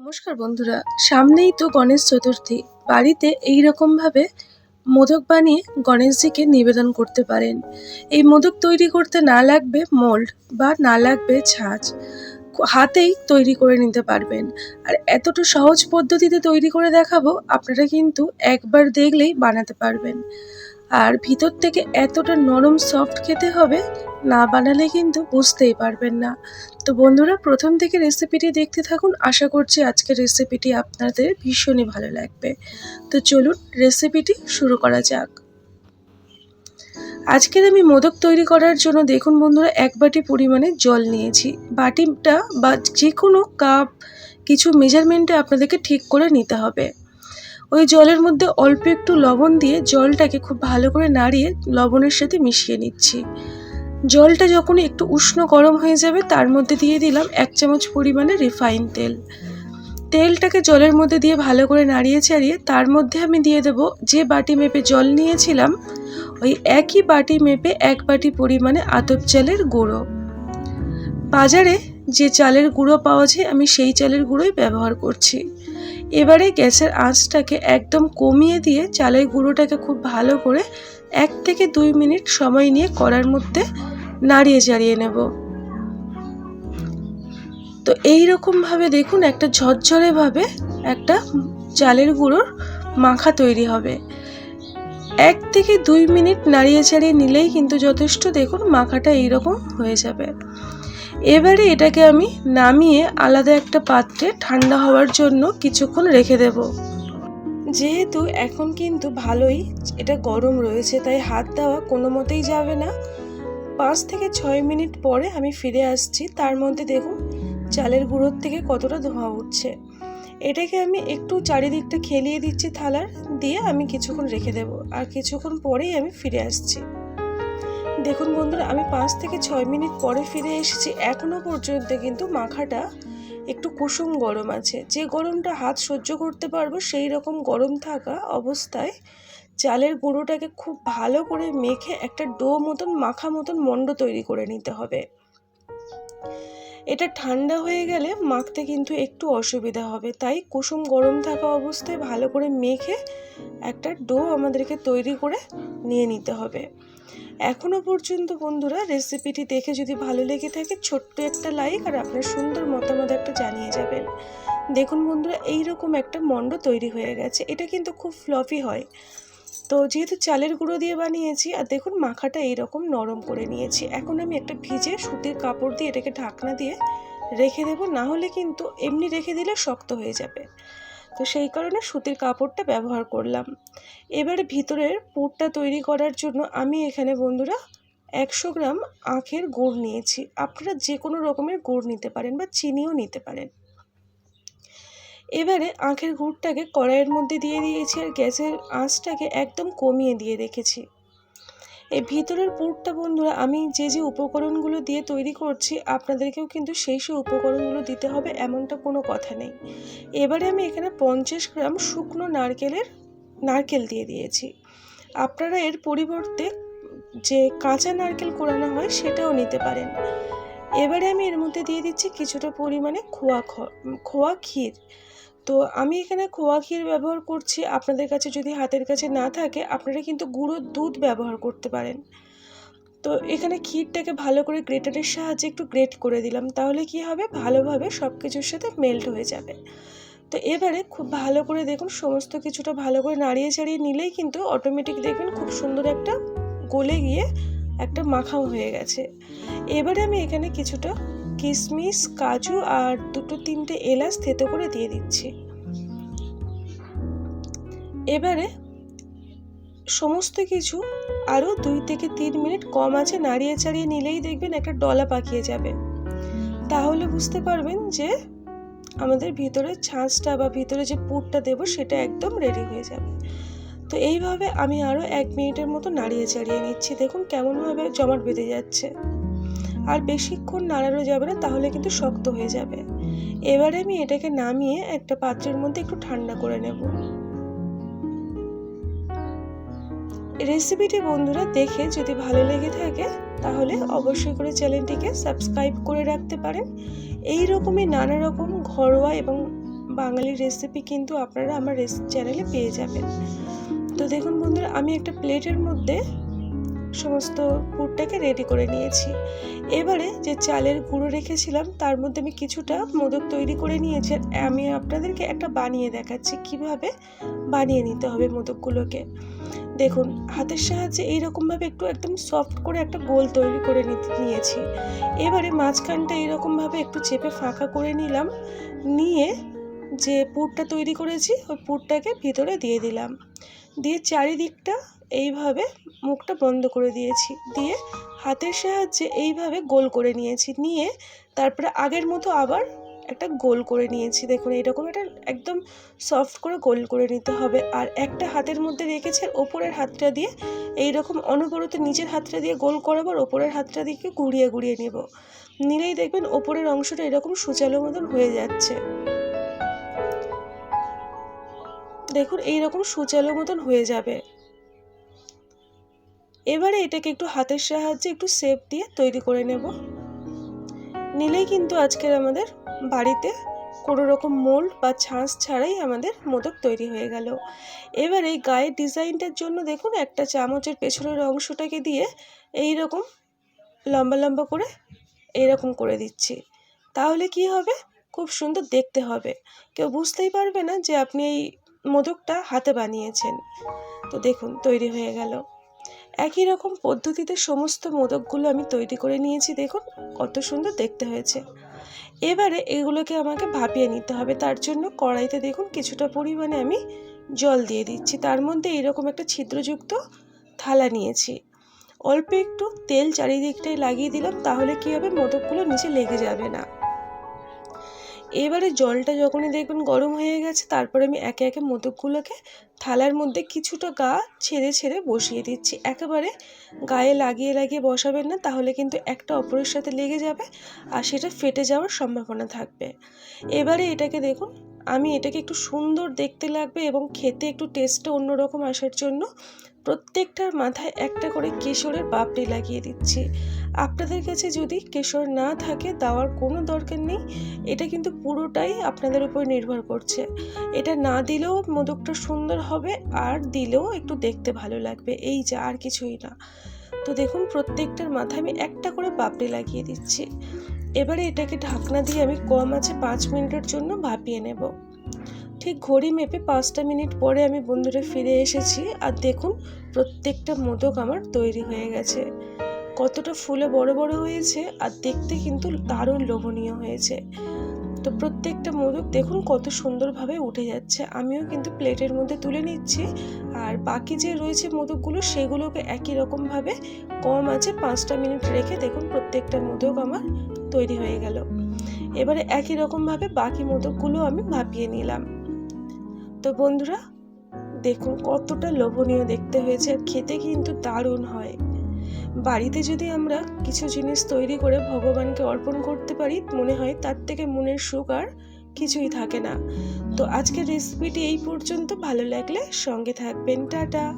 নমস্কার বন্ধুরা। সামনেই তো গণেশ চতুর্থী। বাড়িতে এই রকম ভাবে মোদক বানিয়ে গণেশজিকে নিবেদন করতে পারেন। এই মোদক তৈরি করতে না লাগবে মোল্ড বা না লাগবে ছাঁচ। হাতেই তৈরি করে নিতে পারবেন। আর এতটা সহজ পদ্ধতিতে তৈরি করে দেখাবো, আপনারা কিন্তু একবার দেখলেই বানাতে পারবেন। আর ভিতর থেকে এতটা নরম সফট খেতে হবে, না বানালে কিন্তু বুঝতেই পারবেন না। তো বন্ধুরা, প্রথম থেকে রেসিপিটি দেখতে থাকুন। আশা করছি আজকের রেসিপিটি আপনাদের ভীষণই ভালো লাগবে। তো চলুন রেসিপিটি শুরু করা যাক। আজকের আমি মোদক তৈরি করার জন্য দেখুন বন্ধুরা, এক বাটি পরিমাণে জল নিয়েছি। বাটিটা বা যে কোনো কাপ কিছু মেজারমেন্টে আপনাদেরকে ঠিক করে নিতে হবে। ওই জলের মধ্যে অল্প একটু লবণ দিয়ে জলটাকে খুব ভালো করে নাড়িয়ে লবণের সাথে মিশিয়ে নিচ্ছি। জলটা যখন একটু উষ্ণ গরম হয়ে যাবে, তার মধ্যে দিয়ে দিলাম এক চামচ পরিমাণে রিফাইন তেল। তেলটাকে জলের মধ্যে দিয়ে ভালো করে নাড়িয়ে চাড়িয়ে তার মধ্যে আমি দিয়ে দেব যে বাটি মেপে জল নিয়েছিলাম, ওই একই বাটি মেপে এক বাটি পরিমাণে আতপ চালের গুঁড়ো। বাজারে যে চালের গুঁড়ো পাওয়া যায়, আমি সেই চালের গুঁড়োই ব্যবহার করছি। এবারে গ্যাসের আঁচটাকে একদম কমিয়ে দিয়ে চালের গুঁড়োটাকে খুব ভালো করে এক থেকে দুই মিনিট সময় নিয়ে কড়ার মধ্যে নাড়িয়ে চাড়িয়ে নেব। তো এই ভাবে দেখুন একটা ঝরঝরে ভাবে একটা চালের গুঁড়োর মাখা তৈরি হবে। এক থেকে দুই মিনিট নাড়িয়ে চাড়িয়ে নিলেই কিন্তু যথেষ্ট দেখুন মাখাটা এইরকম হয়ে যাবে। এবারে এটাকে আমি নামিয়ে আলাদা একটা পাত্রে ঠান্ডা হওয়ার জন্য কিছুক্ষণ রেখে দেব। যেহেতু এখন কিন্তু ভালোই এটা গরম রয়েছে, তাই হাত দেওয়া কোনো মতেই যাবে না। পাঁচ থেকে ছয় মিনিট পরে আমি ফিরে আসছি। তার মধ্যে দেখুন, চালের গুঁড়োর থেকে কতটা ধোঁয়া উঠছে। এটাকে আমি একটু চারিদিকটা খেলিয়ে দিচ্ছি থালার, দিয়ে আমি কিছুক্ষণ রেখে দেব। আর কিছুক্ষণ পরেই আমি ফিরে আসছি। দেখুন বন্ধুরা, আমি পাঁচ থেকে ছয় মিনিট পরে ফিরে এসেছি। এখনও পর্যন্ত কিন্তু মাখাটা একটু কুসুম গরম আছে। যে গরমটা হাত সহ্য করতে পারব, সেই রকম গরম থাকা অবস্থায় চালের গুঁড়োটাকে খুব ভালো করে মেখে একটা ডো মতন, মাখা মতন মণ্ড তৈরি করে নিতে হবে। এটা ঠান্ডা হয়ে গেলে মাখতে কিন্তু একটু অসুবিধা হবে। তাই কুসুম গরম থাকা অবস্থায় ভালো করে মেখে একটা ডো আমাদেরকে তৈরি করে নিয়ে নিতে হবে। এখনও পর্যন্ত বন্ধুরা রেসিপিটি দেখে যদি ভালো লেগে থাকে, ছোট্ট একটা লাইক আর আপনার সুন্দর মতামত একটা জানিয়ে যাবেন। দেখুন বন্ধুরা, এইরকম একটা মণ্ড তৈরি হয়ে গেছে। এটা কিন্তু খুব ফ্লফি হয়। তো যেহেতু চালের গুঁড়ো দিয়ে বানিয়েছি, আর দেখুন মাখাটা এইরকম নরম করে নিয়েছি। এখন আমি একটা ভিজে সুতির কাপড় দিয়ে এটাকে ঢাকনা দিয়ে রেখে দেবো। না হলে কিন্তু এমনি রেখে দিলে শক্ত হয়ে যাবে। তো সেই কারণে সুতির কাপড়টা ব্যবহার করলাম। এবারে ভিতরের পুরটা তৈরি করার জন্য আমি এখানে বন্ধুরা একশো গ্রাম আখের গুড় নিয়েছি। আপনারা যে কোনো রকমের গুড় নিতে পারেন বা চিনিও নিতে পারেন। এবারে আখের গুড়টাকে কড়াইয়ের মধ্যে দিয়ে দিয়েছি আর গ্যাসের আঁচটাকে একদম কমিয়ে দিয়ে রেখেছি। এই ভিতরের পুরটা বন্ধুরা, আমি যে যে উপকরণগুলো দিয়ে তৈরি করছি, আপনাদেরকেও কিন্তু সেই সেই উপকরণগুলো দিতে হবে, এমনটা কোনো কথা নেই। এবারে আমি এখানে পঞ্চাশ গ্রাম শুকনো নারকেলের, নারকেল দিয়ে দিয়েছি। আপনারা এর পরিবর্তে যে কাঁচা নারকেল কোরানো হয়, সেটাও নিতে পারেন। এবারে আমি এর মধ্যে দিয়ে দিচ্ছি কিছুটা পরিমাণে খোয়া খোয়া ক্ষীর। তো আমি এখানে খোয়া ক্ষীর ব্যবহার করছি। আপনাদের কাছে যদি হাতের কাছে না থাকে, আপনারা কিন্তু গুঁড়ো দুধ ব্যবহার করতে পারেন। তো এখানে ক্ষীরটাকে ভালো করে গ্রেটারের সাহায্যে একটু গ্রেট করে দিলাম, তাহলে কি হবে? ভালোভাবে সব কিছুর সাথে মেল্ট হয়ে যাবে। তো এবারে খুব ভালো করে দেখুন, সমস্ত কিছুটা ভালো করে নাড়িয়ে চাড়িয়ে নিলেই কিন্তু অটোমেটিক দেখবেন খুব সুন্দর একটা গলে গিয়ে একটা মাখাও হয়ে গেছে। এবারে আমি এখানে কিছুটা কিশমিশ কাজু আর দুটো তিনটে এলাচ থেতো করে দিয়ে দিচ্ছি। এবারে সমস্ত কিছু আরও দুই থেকে তিন মিনিট কম আছে, নাড়িয়ে চাড়িয়ে নিলেই দেখবেন একটা ডলা পাকিয়ে যাবে। তাহলে বুঝতে পারবেন যে আমাদের ভিতরে ছাঁচটা বা ভিতরে যে পুরটা দেবো সেটা একদম রেডি হয়ে যাবে। তো এইভাবে আমি আরও এক মিনিটের মতো নাড়িয়ে চাড়িয়ে নিচ্ছি। দেখুন কেমনভাবে জমাট বেঁধে যাচ্ছে। আর বেশিক্ষণ নাড়ানো যাবে না, তাহলে কিন্তু শক্ত হয়ে যাবে। এবারে আমি এটাকে নামিয়ে একটা পাত্রের মধ্যে একটু ঠান্ডা করে নেব। রেসিপিটি বন্ধুরা দেখে যদি ভালো লেগে থাকে, তাহলে অবশ্যই করে চ্যানেলটিকে সাবস্ক্রাইব করে রাখতে পারেন। এই রকমই নানা রকম ঘরোয়া এবং বাঙালি রেসিপি কিন্তু আপনারা আমার চ্যানেলে পেয়ে যাবেন। তো দেখুন বন্ধুরা, আমি একটা প্লেটের মধ্যে সমস্ত পুরটাকে রেডি করে নিয়েছি। এবারে যে চালের গুঁড়ো রেখেছিলাম, তার মধ্যে আমি কিছুটা মোদক তৈরি করে নিয়েছি আমি আপনাদেরকে একটা বানিয়ে দেখাচ্ছি, কীভাবে বানিয়ে নিতে হবে মোদকগুলোকে। দেখুন, হাতের সাহায্যে এইরকমভাবে একটু একদম সফট করে একটা গোল তৈরি করে নিয়েছি। এবারে মাঝখানটা এইরকমভাবে একটু চেপে ফাঁকা করে নিলাম, নিয়ে যে পুরটা তৈরি করেছি, ওই পুরটাকে ভিতরে দিয়ে দিলাম। দিয়ে চারিদিকটা এইভাবে মুখটা বন্ধ করে দিয়েছি। দিয়ে হাতের সাহায্যে এইভাবে গোল করে নিয়েছি। নিয়ে তারপরে আগের মতো আবার একটা গোল করে নিয়েছি। দেখুন এরকম একটা একদম সফট করে গোল করে নিতে হবে। আর একটা হাতের মধ্যে রেখেছে ওপরের হাতটা দিয়ে এই রকম অনবরত নিচের হাতটা দিয়ে গোল করাবার ওপরের হাতটা দিয়ে ঘুরিয়ে ঘুরিয়ে নেব। নিলেই দেখবেন ওপরের অংশটা এরকম সুচালো মতন হয়ে যাচ্ছে। দেখুন, এইরকম সুচালো মতন হয়ে যাবে। এবারে এটাকে একটু হাতের সাহায্যে একটু শেপ দিয়ে তৈরি করে নেব। নিলেই কিন্তু আজকের আমাদের বাড়িতে কোনো রকম মোল্ড বা ছাঁচ ছাড়াই আমাদের মোদক তৈরি হয়ে গেল। এবার এই গায়ের ডিজাইনটার জন্য দেখুন, একটা চামচের পেছনের অংশটাকে দিয়ে এই রকম লম্বা লম্বা করে এইরকম করে দিচ্ছি। তাহলে কি হবে? খুব সুন্দর দেখতে হবে। কেউ বুঝতেই পারবে না যে আপনি এই মোদকটা হাতে বানিয়েছেন। তো দেখুন, তৈরি হয়ে গেল। একই রকম পদ্ধতিতে সমস্ত মোদকগুলো আমি তৈরি করে নিয়েছি, দেখুন, কত সুন্দর দেখতে হয়েছে। এবারে এগুলোকে আমাকে ভাপিয়ে নিতে হবে, তার জন্য কড়াইতে দেখুন কিছুটা পরিমাণে আমি জল দিয়ে দিচ্ছি। তার মধ্যে এরকম একটা ছিদ্রযুক্ত থালা নিয়েছি। অল্প একটু তেল চারিদিকটাই লাগিয়ে দিলাম, তাহলে কি হবে, মোদকগুলো নিচে লেগে যাবে না। এবারে জলটা যখনই দেখবেন গরম হয়ে গেছে, তারপরে আমি একে একে মোদকগুলোকে থালার মধ্যে কিছুটা গা ছেড়ে ছেড়ে বসিয়ে দিচ্ছি। একেবারে গায়ে লাগিয়ে লাগিয়ে বসাবেন না, তাহলে কিন্তু একটা অপরের সাথে লেগে যাবে আর সেটা ফেটে যাওয়ার সম্ভাবনা থাকবে। এবারে এটাকে দেখুন, আমি এটাকে একটু সুন্দর দেখতে লাগবে এবং খেতে একটু টেস্টটা অন্যরকম আসার জন্য প্রত্যেকটার মাথায় একটা করে কেশরের পাপড়ি লাগিয়ে দিচ্ছি। আপনাদের কাছে যদি কেশর না থাকে, দেওয়ার কোনো দরকার নেই। এটা কিন্তু পুরোটাই আপনাদের উপর নির্ভর করছে। এটা না দিলেও মোদকটা সুন্দর হবে, আর দিলেও একটু দেখতে ভালো লাগবে। এই যা, আর কিছুই না। তো দেখুন, প্রত্যেকটার মাথায় আমি একটা করে পাপড়ি লাগিয়ে দিচ্ছি। এবারে এটাকে ঢাকনা দিয়ে আমি কম আছে পাঁচ মিনিটের জন্য ভাপিয়ে নেব। ঠিক ঘড়ি মেপে পাঁচটা মিনিট পরে আমি বন্ধুরা ফিরে এসেছি, আর দেখুন, প্রত্যেকটা মোদক আমার তৈরি হয়ে গেছে। কতটা ফুলে বড় বড় হয়েছে আর দেখতে কিন্তু দারুণ লোভনীয় হয়েছে। তো প্রত্যেকটা মোদক দেখুন কত সুন্দরভাবে উঠে যাচ্ছে। আমিও কিন্তু প্লেটের মধ্যে তুলে নিচ্ছি। আর বাকি যে রয়েছে মোদকগুলো, সেগুলোকে একই রকমভাবে কম আছে পাঁচটা মিনিট রেখে দেখুন প্রত্যেকটা মোদক আমার তৈরি হয়ে গেল। এবারে একই রকমভাবে বাকি মোদকগুলো আমি ভাপিয়ে নিলাম। তো বন্ধুরা, দেখুন কতটা লোভনীয় দেখতে হয়েছে আর খেতে কিন্তু দারুণ হয়। বাড়িতে যদি আমরা কিছু জিনিস তৈরি করে ভগবানকে অর্পণ করতে পারি, মনে হয় তার থেকে মনের সুখ আর কিছুই থাকে না। তো আজকের রেসিপিটি এই পর্যন্ত। ভালো লাগলে সঙ্গে থাকবেন। টাটা।